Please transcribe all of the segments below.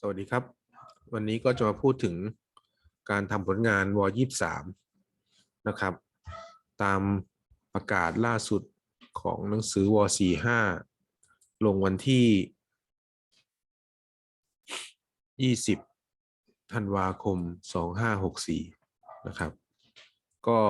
สวัสดีครับ วันนี้ก็จะมาพูดถึงการทำผลงานว23นะครับ ตามประกาศล่าสุดของหนังสือว45ลงวันที่20ธันวาคม2564นะครับ ก็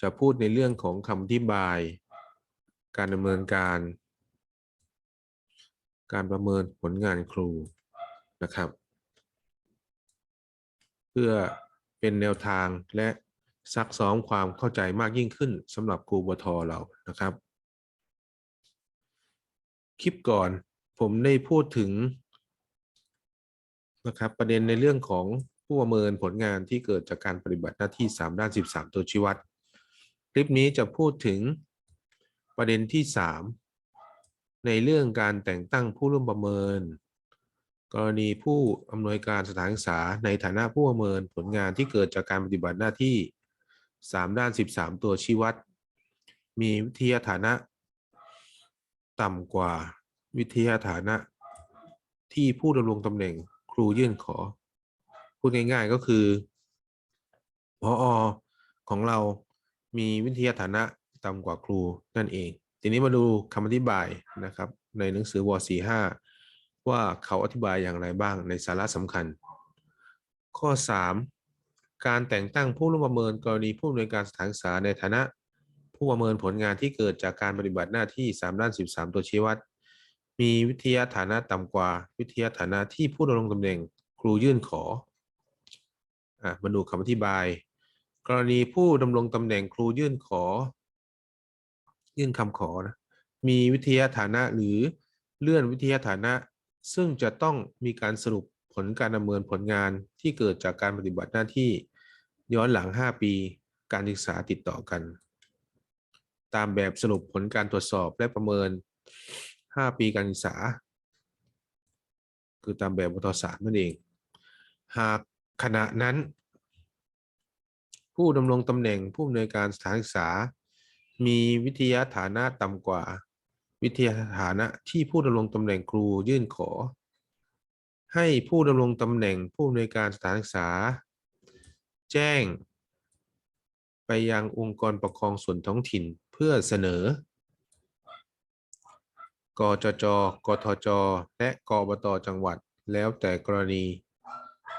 จะพูดในเรื่องของคำอธิบาย การดำเนินการ การประเมินผลงานครู นะครับ เพื่อเป็นแนวทางและซักซ้อมความเข้าใจมากยิ่งขึ้นสำหรับครูบทเรานะครับ คลิปก่อนผมได้พูดถึงนะครับประเด็นในเรื่องของผู้ประเมินผลงานที่เกิดจากการปฏิบัติหน้าที่ 3 ด้าน 13 ตัวชี้วัด คลิปนี้จะพูดถึงประเด็นที่ 3 ในเรื่องการแต่งตั้งผู้ร่วมประเมิน กรณีผู้อำนวยการสถานศึกษาในฐานะผู้ประเมินผลงานที่เกิดจากการปฏิบัติหน้าที่ 3 ด้าน 13 ตัวชี้วัด มีวิทยาฐานะ ต่ำกว่าวิทยาฐานะ ที่ผู้ดำรงตำแหน่งครูยื่นขอ พูดง่ายๆก็คือพออของเรามีวิทยาฐานะต่ำกว่าครูนั่นเอง ทีนี้มาดูคำอธิบายนะครับ ในหนังสือว 45 ว่าเขาอธิบายอย่างไรบ้างในสาระสำคัญ ข้อ 3 การแต่งตั้งผู้ร่วมประเมินกรณีผู้อำนวยการสถานศึกษาในฐานะ ผู้ประเมินผลงานที่เกิดจากการปฏิบัติหน้าที่ 3 ด้าน 13 ตัวชี้วัด มีวิทยาฐานะต่ำกว่า วิทยาฐานะที่ผู้ดำรงตำแหน่งครูยื่นขออะมาดูคำอธิบาย กรณีผู้ดำรงตำแหน่งครูยื่นขอ ยื่นคำขอนะมีวิทยาฐานะหรือเลื่อนวิทยาฐานะ ซึ่งจะต้องมีการสรุปผลการดำเนินผลงานที่เกิดจากการปฏิบัติหน้าที่ ย้อนหลัง 5 ปีการศึกษาติดต่อกัน ตามแบบสรุปผลการตรวจสอบและประเมิน 5 ปีการศึกษา คือตามแบบวทศาสตร์นั่นเอง หากขณะนั้น ผู้ดำรงตำแหน่งผู้อำนวยการสถานศึกษา มีวิทยาฐานะต่ำกว่า วิทยาฐานะที่ผู้ดำรงตำแหน่งครูยื่นขอ ให้ผู้ดำรงตำแหน่งผู้อำนวยการสถานศึกษา แจ้ง ไปยังองค์กรปกครองส่วนท้องถิ่นเพื่อเสนอกจจ กทจ และกบตจังหวัด แล้วแต่กรณี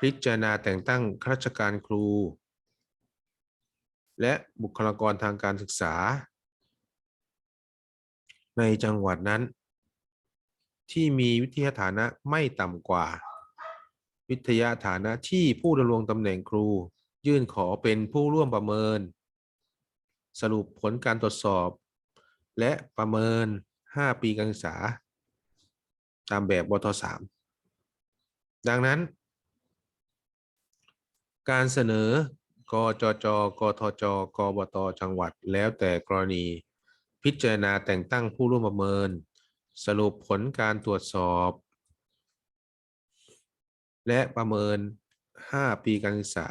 พิจารณาแต่งตั้งข้าราชการครู และบุคลากรทางการศึกษา ในจังหวัดนั้น ที่มีวิทยาฐานะไม่ต่ำกว่า วิทยาฐานะที่ผู้ดำรงตำแหน่งครู ยื่นขอเป็นผู้ร่วมประเมิน สรุปผลการตรวจสอบ และประเมิน 5 ปีการศึกษา ตามแบบบท3ดังนั้น การเสนอกจจกทจกบตจังหวัดแล้วแต่กรณี พิจารณาแต่งตั้งผู้ร่วมประเมิน สรุปผลการตรวจสอบ และประเมิน 5 ปีการศึกษา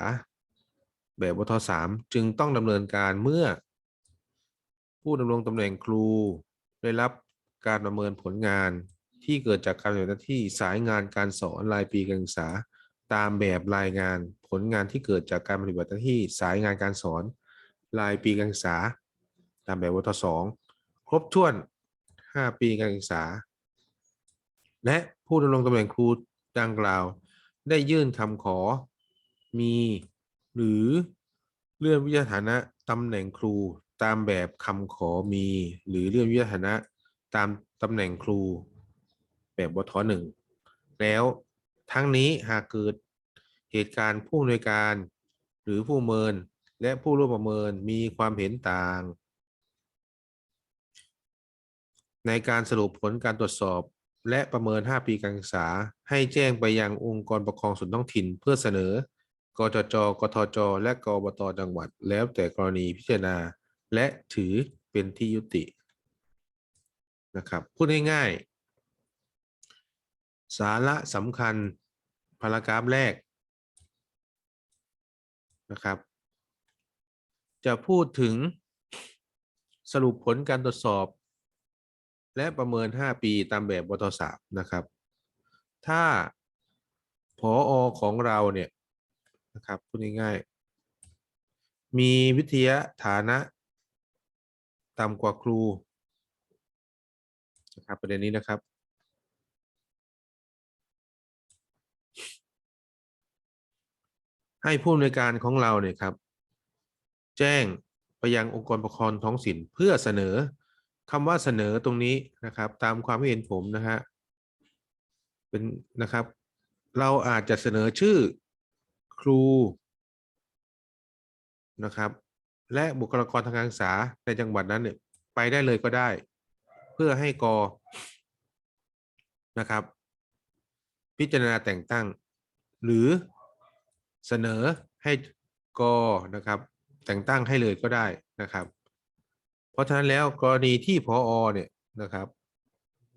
แบบวท3จึงต้องดำเนินการเมื่อ ผู้ดำรงตำแหน่งครู ได้รับการประเมินผลงานที่เกิดจากการปฏิบัติหน้าที่สายงานการสอนรายปีการศึกษา ตามแบบรายงานผลงานที่เกิดจากการปฏิบัติหน้าที่สายงานการสอน รายปีการศึกษา ตามแบบวทสอง ครบถ้วน 5 ปีการศึกษา และผู้ดำรงตำแหน่งครูดังกล่าว ได้ยื่นคำขอมี หรือเลื่อนวิทยาฐานะตำแหน่งครูตามแบบคำขอมี หรือเลื่อนวิทยาฐานะตามตำแหน่งครู แบบวทหนึ่งแล้วทั้งนี้หากเกิดเหตุการณ์ผู้อำนวยการ หรือผู้เมินและผู้ร่วมประเมินมีความเห็นต่าง ในการสรุปผลการตรวจสอบ และประเมิน 5 ปีการศึกษา ให้แจ้งไปยังองค์กรปกครองส่วนท้องถิ่น เพื่อเสนอกจจ กทจ และกบตจังหวัด แล้วแต่กรณีพิจารณา และถือเป็นที่ยุตินะครับพูดง่ายๆ สาระสำคัญพารากราฟแรกนะครับ จะพูดถึงสรุปผลการตรวจสอบ และประเมิน 5 ปีตามแบบวทศาสตร์นะครับ ถ้าพออของเราเนี่ยนะครับพูดง่ายๆมีวิทยาฐานะต่ำกว่าครูนะครับประเด็นนี้นะครับ ให้ผู้อำนวยการของเราเนี่ยครับ แจ้งไปยังองค์กรปกครองท้องถิ่นเพื่อเสนอ คำว่าเสนอตรงนี้นะครับ ตามความเห็นผมนะฮะเป็นนะครับ เราอาจจะเสนอชื่อครูนะครับ และบุคลากรทางการศึกษาในจังหวัดนั้นเนี่ยไปได้เลยก็ได้ เพื่อให้กอนะครับ พิจารณาแต่งตั้ง หรือเสนอให้กอนะครับ แต่งตั้งให้เลยก็ได้นะครับ เพราะฉะนั้นแล้วกรณีที่พออเนี่ยนะครับ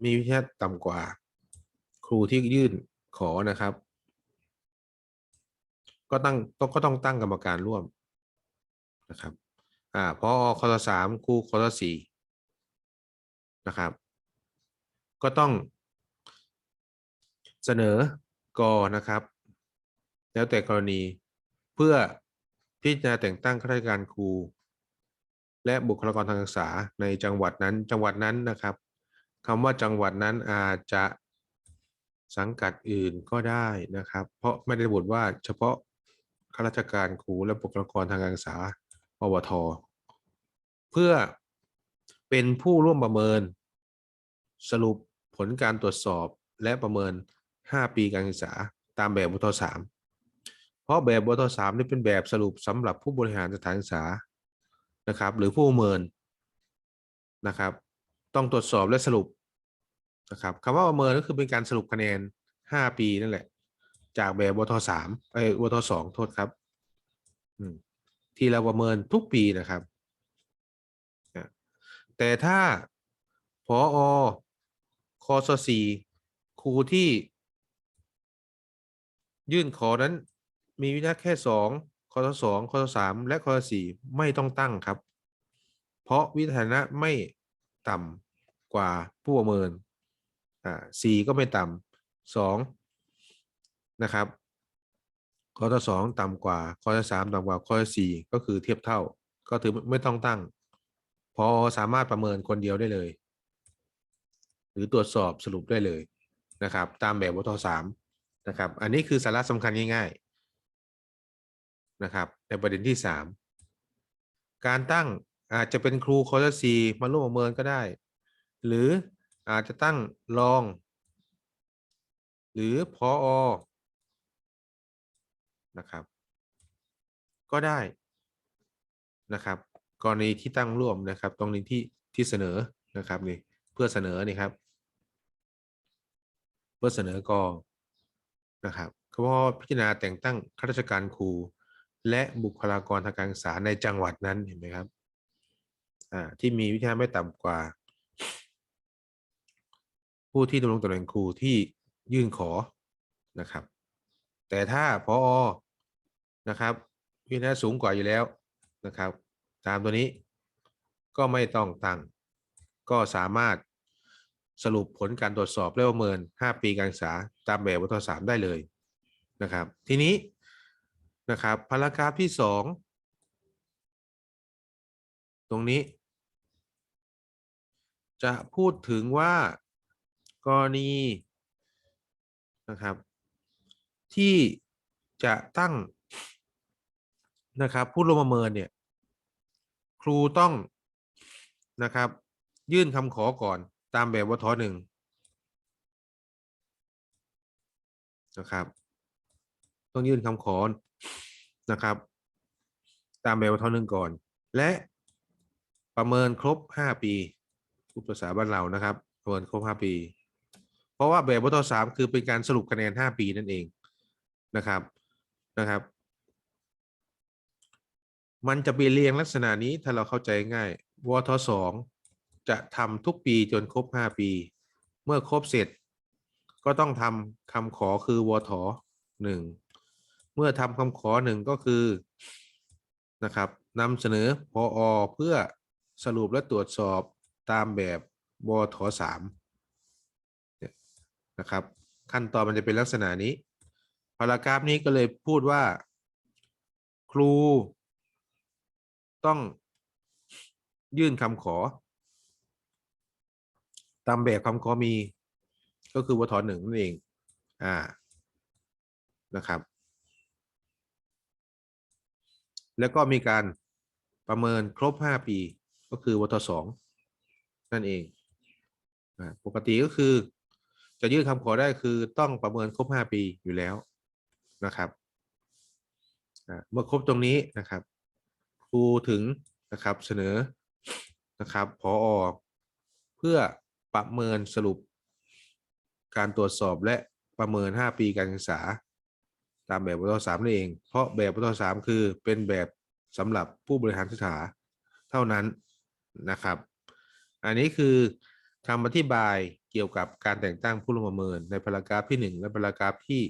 มีวิชาต่ำกว่า ครูที่ยื่นขอนะครับ ก็ตั้งต้องก็ต้องตั้งกรรมการร่วมนะครับอ่าพอคอสามครูคอสี่นะครับ ก็ต้องเสนอกอนะครับ แล้วแต่กรณีเพื่อพิจารณาแต่งตั้งข้าราชการครู และบุคลากรทางการศึกษาในจังหวัดนั้น จังหวัดนั้นนะครับคำว่าจังหวัดนั้นอาจจะสังกัดอื่นก็ได้นะครับ เพราะไม่ได้ระบุว่าเฉพาะข้าราชการครูและบุคลากรทางการศึกษาปวท เพื่อเป็นผู้ร่วมประเมิน สรุปผลการตรวจสอบและประเมิน 5 ปีการศึกษาตามแบบวทสเพราะแบบวทสนี่เป็นแบบสรุปสำหรับผู้บริหารสถานศึกษา นะครับ หรือผู้ประเมินนะครับ ต้องตรวจสอบและสรุปนะครับคำว่าประเมินก็คือเป็นการสรุปคะแนน 5 ปีนั่นแหละ จากแบบวทสามเอ้วทสองโทษครับที่เราประเมินทุกปีนะครับ แต่ถ้าพออคอสสี่ครูที่ ยื่นขอนั้นมีวินัยแค่สอง คอสสองคอสสามและคอสสี่ไม่ต้องตั้งครับ เพราะวิฐานะไม่ต่ำกว่าผู้ประเมินอ่าสี่ก็ไม่ต่ำสองนะครับคอสสองต่ำกว่าคอสสามต่ำกว่าคอสสี่ก็คือเทียบเท่า ก็ถือไม่ต้องตั้ง พอสามารถประเมินคนเดียวได้เลย หรือตรวจสอบสรุปได้เลยนะครับ ตามแบบวทสามนะครับ อันนี้คือสาระสำคัญง่าย ๆ นะครับ ในประเด็นที่สามการตั้งอาจจะเป็นครูคอร์สซีมาร่วมประเมินก็ได้ หรืออาจจะตั้งรอง หรือพออนะครับ ก็ได้นะครับ กรณีที่ตั้งร่วมนะครับ ตรงนี้ที่ที่เสนอนะครับนี่เพื่อเสนอนี่ครับ เพื่อเสนอกอนะครับก็เพราะพิจารณาแต่งตั้งข้าราชการครู และบุคลากรทางการศึกษาในจังหวัดนั้นเห็นไหมครับที่มีวิชาไม่ต่ำกว่า ผู้ที่ดำรงตำแหน่งครูที่ยื่นขอนะครับ แต่ถ้าพอนะครับวินัยสูงกว่าอยู่แล้วนะครับ ตามตัวนี้ก็ไม่ต้องตั้ง ก็สามารถสรุปผลการตรวจสอบและประเมิน 5 ปีการศึกษาตามแบบวทสามได้เลยนะครับ ทีนี้ นะครับพารากราฟที่2ตรงนี้ จะพูดถึงว่ากรณีนะครับ ที่จะตั้งนะครับผู้ร่วมประเมินเนี่ย ครูต้องนะครับ ยื่นคำขอก่อนตามแบบวทหนึ่งนะครับ ต้องยื่นคำขอ นะครับ ตามแบบวทหนึ่งก่อน และประเมินครบห้าปีพูดภาษาบ้านเรานะครับ ประเมินครบห้าปี เพราะว่าแบบวทสามคือเป็นการสรุปคะแนนห้าปีนั่นเองนะครับนะครับ มันจะไปเรียงลักษณะนี้ถ้าเราเข้าใจง่ายวทสองจะทำทุกปีจนครบ5ปี เมื่อครบเสร็จ ก็ต้องทำคำขอคือวทหนึ่ง เมื่อทำคำขอหนึ่งก็คือนะครับนำเสนอพออเพื่อสรุปและตรวจสอบตามแบบวทสามนะครับ ขั้นตอนมันจะเป็นลักษณะนี้พารากราฟนี้ก็เลยพูดว่า ครู ต้องยื่นคำขอ ตามแบบคำขอมี ก็คือวทหนึ่งนั่นเอง อ่านะครับ แล้วก็มีการประเมินครบ 5 ปี ก็คือวทสองนั่นเองปกติก็คือ จะยื่นคำขอได้คือต้องประเมินครบ 5 ปีอยู่แล้วนะครับเมื่อครบตรงนี้นะครับครูถึงนะครับเสนอนะครับพออเพื่อประเมินสรุปการตรวจสอบและประเมิน 5 ปีการศึกษา ตามแบบวทสามนั่นเอง เพราะแบบวทสามคือเป็นแบบสำหรับผู้บริหารศึกษาเท่านั้นนะครับ อันนี้คือคำอธิบายเกี่ยวกับการแต่งตั้งผู้ลงประเมินในพารากราฟที่ 1 และพารากราฟที่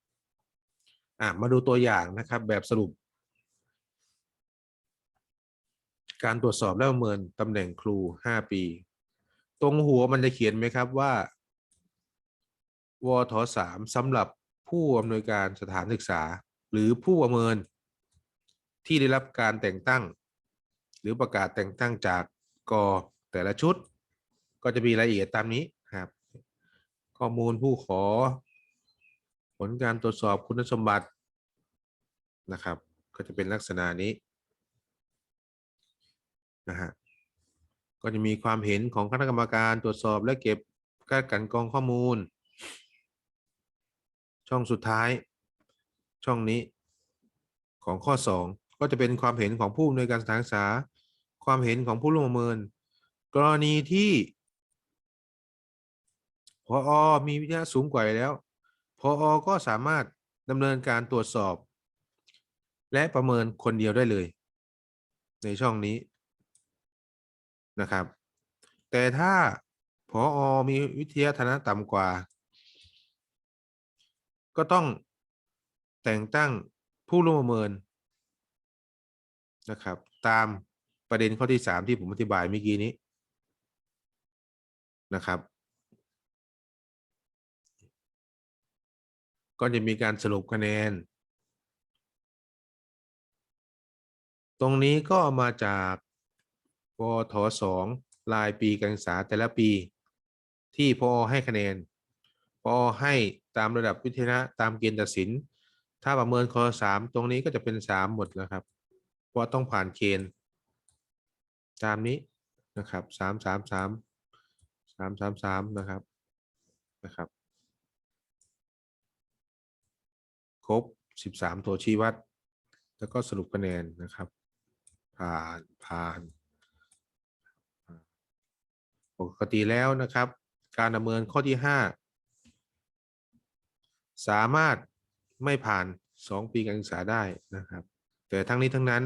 2อะมาดูตัวอย่างนะครับแบบสรุป การตรวจสอบและประเมินตำแหน่งครู 5 ปี ตรงหัวมันจะเขียนไหมครับว่าวทสามสำหรับ ผู้อำนวยการสถานศึกษา หรือผู้ประเมิน ที่ได้รับการแต่งตั้ง หรือประกาศแต่งตั้งจากกแต่ละชุด ก็จะมีรายละเอียดตามนี้ครับ ข้อมูลผู้ขอ ผลการตรวจสอบคุณสมบัตินะครับ ก็จะเป็นลักษณะนี้นะฮะก็จะมีความเห็นของคณะกรรมการตรวจสอบและเก็บการกันกรองข้อมูล ช่องสุดท้ายช่องนี้ของข้อ 2 ก็จะเป็นความเห็นของผู้อำนวยการสถานศึกษา ความเห็นของผู้ร่วมประเมิน กรณีที่พออมีวิทยาสูงกว่าแล้วพออก็สามารถดำเนินการตรวจสอบ และประเมินคนเดียวได้เลย ในช่องนี้นะครับ แต่ถ้าพออมีวิทยาฐานะต่ำกว่า ก็ต้องแต่งตั้งผู้ร่วมประเมินนะครับ ตามประเด็นข้อที่3ที่ผมอธิบายเมื่อกี้นี้นะครับ ก็จะมีการสรุปคะแนน ตรงนี้ก็มาจากวทสองรายปีการศึกษาแต่ละปีที่พอให้คะแนน พอให้ตามระดับวิทยาตามเกณฑ์ตัดสิน ถ้าประเมินข้อสามตรงนี้ก็จะเป็นสามหมดแล้วครับเพราะต้องผ่านเกณฑ์ ตามนี้นะครับสามสามสามสามสามสามนะครับนะครับ ครบสิบสามตัวชี้วัด แล้วก็สรุปคะแนนนะครับ ผ่านผ่านปกติแล้วนะครับ การดำเนินข้อที่ห้า สามารถไม่ผ่านสองปีการศึกษาได้นะครับ แต่ทั้งนี้ทั้งนั้น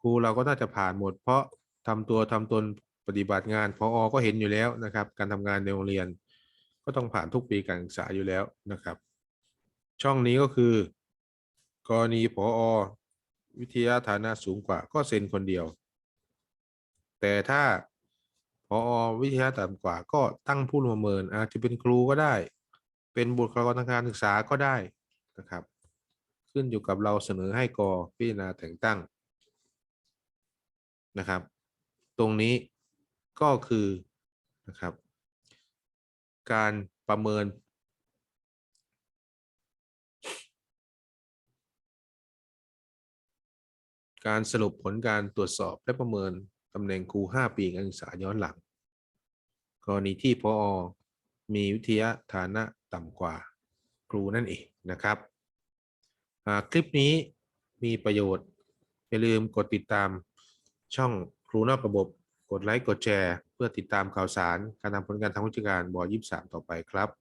ครูเราก็น่าจะผ่านหมด เพราะทำตัวทำตนปฏิบัติงานพออก็เห็นอยู่แล้วนะครับ การทำงานในโรงเรียน ก็ต้องผ่านทุกปีการศึกษาอยู่แล้วนะครับ ช่องนี้ก็คือ กรณีพออวิทยาฐานะสูงกว่าก็เซ็นคนเดียว แต่ถ้าพออวิทยาต่ำกว่าก็ตั้งผู้ประเมินอาจจะเป็นครูก็ได้ เป็นบุคลากรทางการศึกษาก็ได้นะครับ ขึ้นอยู่กับเราเสนอให้กอพิจารณาแต่งตั้งนะครับ ตรงนี้ก็คือนะครับ การประเมิน การสรุปผลการตรวจสอบและประเมินตำแหน่งครู 5 ปีการศึกษาย้อนหลัง กรณีที่พอมีวิทยาฐานะ ต่ำกว่าครูนั่นเองนะครับ คลิปนี้มีประโยชน์ อย่าลืมกดติดตามช่องครูนอกระบบ กดไลค์ กดแชร์ เพื่อติดตามข่าวสาร การทำผลงานทางวิชาการบอ23 ต่อไปครับ